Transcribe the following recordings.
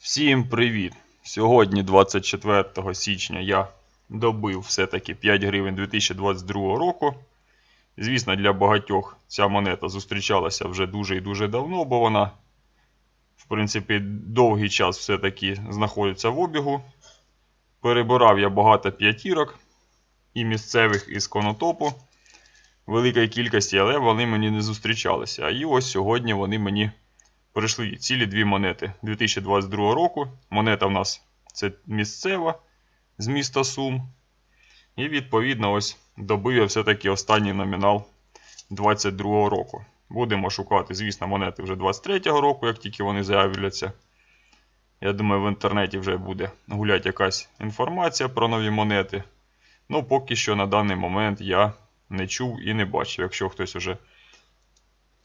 Всім привіт! Сьогодні, 24 січня, я добив все-таки 5 гривень 2022 року. Звісно, для багатьох ця монета зустрічалася вже дуже і дуже давно, бо вона, в принципі, довгий час все-таки знаходиться в обігу. Перебирав я багато п'ятірок і місцевих із конотопу великої кількості, але вони мені не зустрічалися. І ось сьогодні вони мені прийшли цілі дві монети 2022 року. Монета в нас це місцева з міста Сум. І відповідно ось добив я все-таки останній номінал 22 року. Будемо шукати, звісно, монети вже 23 року, як тільки вони з'являться. Я думаю, в інтернеті вже буде гуляти якась інформація про нові монети. Ну, поки що на даний момент я не чув і не бачив. Якщо хтось уже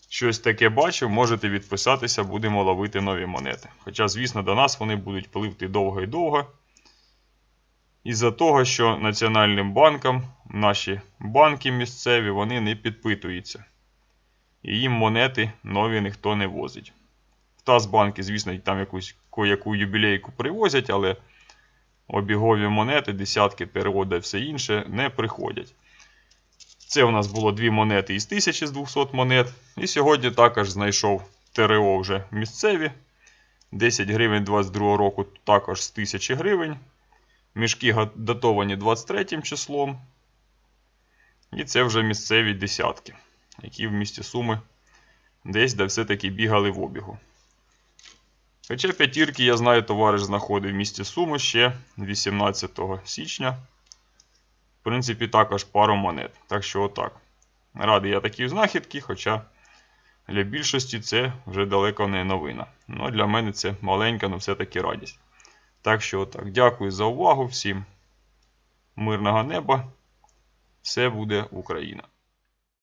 щось таке бачив, можете відписатися, будемо ловити нові монети. Хоча, звісно, до нас вони будуть пливти довго і довго. Із-за того, що Національним банкам наші банки місцеві вони не підпитуються. І їм монети нові ніхто не возить. В Тазбанки, звісно, там якусь яку юбілейку привозять, але обігові монети, десятки переводи все інше не приходять. Це у нас було дві монети із 1000 з 200 монет. І сьогодні також знайшов ТРО вже місцеві. 10 гривень 22 року також з 1000 гривень. Мішки датовані 23 числом. І це вже місцеві десятки, які в місті Суми десь де все-таки бігали в обігу. Хоча п'ятірки, я знаю, товариш знаходив в місті Суми ще 18 січня. Принципі, також пару монет. Так що отак. Радий я такі знахідки, хоча для більшості це вже далеко не новина. Ну, для мене це маленька, але все-таки радість. Так що отак. Дякую за увагу всім. Мирного неба. Все буде Україна.